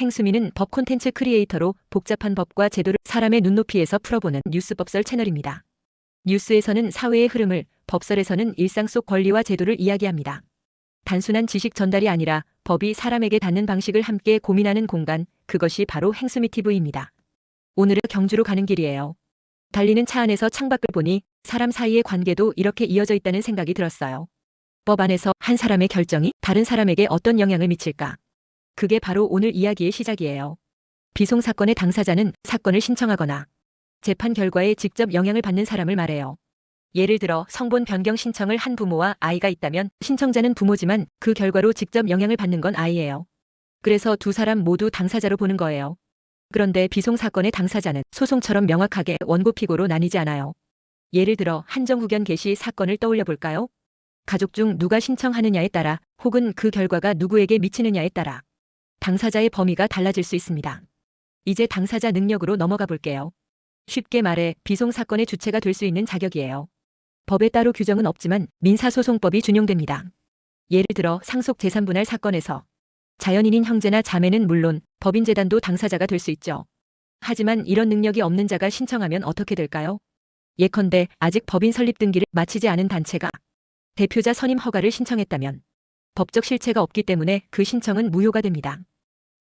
행수미는 법 콘텐츠 크리에이터로 복잡한 법과 제도를 사람의 눈높이에서 풀어보는 뉴스 법설 채널입니다. 뉴스에서는 사회의 흐름을, 법설에서는 일상 속 권리와 제도를 이야기합니다. 단순한 지식 전달이 아니라 법이 사람에게 닿는 방식을 함께 고민하는 공간, 그것이 바로 행수미 TV입니다. 오늘은 경주로 가는 길이에요. 달리는 차 안에서 창밖을 보니 사람 사이의 관계도 이렇게 이어져 있다는 생각이 들었어요. 법 안에서 한 사람의 결정이 다른 사람에게 어떤 영향을 미칠까? 그게 바로 오늘 이야기의 시작이에요. 비송 사건의 당사자는 사건을 신청하거나 재판 결과에 직접 영향을 받는 사람을 말해요. 예를 들어 성본 변경 신청을 한 부모와 아이가 있다면 신청자는 부모지만 그 결과로 직접 영향을 받는 건 아이예요. 그래서 두 사람 모두 당사자로 보는 거예요. 그런데 비송 사건의 당사자는 소송처럼 명확하게 원고 피고로 나뉘지 않아요. 예를 들어 한정후견 개시 사건을 떠올려 볼까요? 가족 중 누가 신청하느냐에 따라 혹은 그 결과가 누구에게 미치느냐에 따라 당사자의 범위가 달라질 수 있습니다. 이제 당사자 능력으로 넘어가 볼게요. 쉽게 말해 비송 사건의 주체가 될 수 있는 자격이에요. 법에 따로 규정은 없지만 민사소송법이 준용됩니다. 예를 들어 상속 재산 분할 사건에서 자연인인 형제나 자매는 물론 법인재단도 당사자가 될 수 있죠. 하지만 이런 능력이 없는 자가 신청하면 어떻게 될까요? 예컨대 아직 법인 설립 등기를 마치지 않은 단체가 대표자 선임 허가를 신청했다면 법적 실체가 없기 때문에 그 신청은 무효가 됩니다.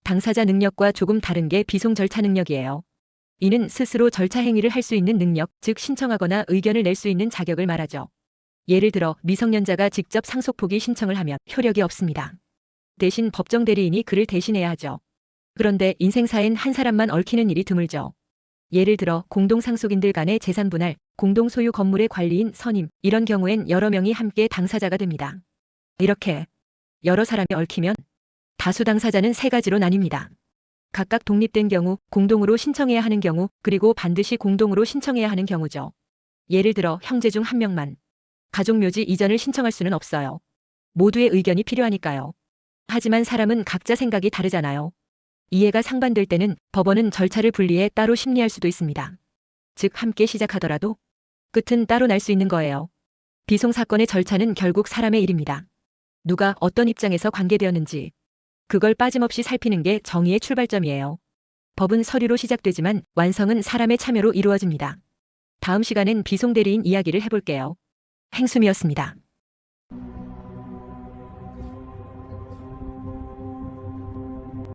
당사자 능력과 조금 다른 게 비송 절차 능력이에요. 이는 스스로 절차 행위를 할 수 있는 능력, 즉 신청하거나 의견을 낼 수 있는 자격을 말하죠. 예를 들어 미성년자가 직접 상속 포기 신청을 하면 효력이 없습니다. 대신 법정 대리인이 그를 대신해야 하죠. 그런데 인생사엔 한 사람만 얽히는 일이 드물죠. 예를 들어 공동 상속인들 간의 재산 분할, 공동 소유 건물의 관리인 선임, 이런 경우엔 여러 명이 함께 당사자가 됩니다. 이렇게 여러 사람이 얽히면 다수 당사자는 세 가지로 나뉩니다. 각각 독립된 경우, 공동으로 신청해야 하는 경우, 그리고 반드시 공동으로 신청해야 하는 경우죠. 예를 들어 형제 중 한 명만 가족 묘지 이전을 신청할 수는 없어요. 모두의 의견이 필요하니까요. 하지만 사람은 각자 생각이 다르잖아요. 이해가 상반될 때는 법원은 절차를 분리해 따로 심리할 수도 있습니다. 즉 함께 시작하더라도 끝은 따로 날 수 있는 거예요. 비송 사건의 절차는 결국 사람의 일입니다. 누가 어떤 입장에서 관계되었는지 그걸 빠짐없이 살피는 게 정의의 출발점이에요. 법은 서류로 시작되지만 완성은 사람의 참여로 이루어집니다. 다음 시간엔 비송 대리인 이야기를 해볼게요. 행숨이었습니다.